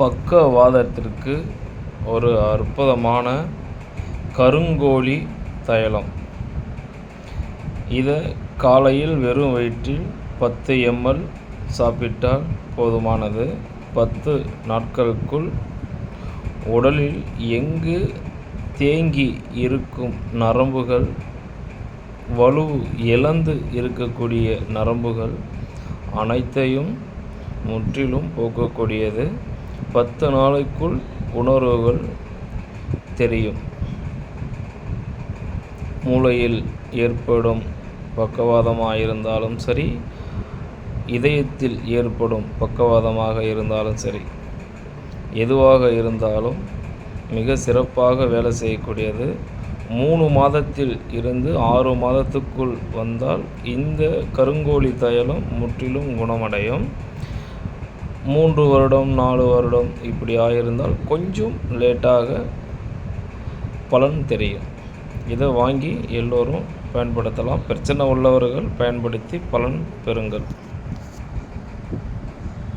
பக்கவாதத்திற்கு ஒரு அற்புதமான கருங்கோழி தைலம். இதை காலையில் வெறும் வயிற்றில் பத்து எம்எல் சாப்பிட்டால் போதுமானது. பத்து நாட்களுக்குள் உடலில் எங்கு தேங்கி இருக்கும் நரம்புகள் வலு இழந்து இருக்கக்கூடிய நரம்புகள் அனைத்தையும் முற்றிலும் போக்கக்கூடியது. பத்து நாளைக்குள் உணர்வுகள் தெரியும். மூளையில் ஏற்படும் பக்கவாதமாக இருந்தாலும் சரி இதயத்தில் ஏற்படும் பக்கவாதமாக இருந்தாலும் சரி எதுவாக இருந்தாலும் மிக சிறப்பாக வேலை செய்யக்கூடியது. மூணு மாதத்தில் இருந்து ஆறு மாதத்துக்குள் வந்தால் இந்த கருங்கோழி தைலம் முற்றிலும் குணமடையும். மூன்று வருடம் நாலு வருடம் இப்படி ஆகியிருந்தால் கொஞ்சம் லேட்டாக பலன் தெரியும். இதை வாங்கி எல்லோரும் பயன்படுத்தலாம். பிரச்சனை உள்ளவர்கள் பயன்படுத்தி பலன் பெறுங்கள்.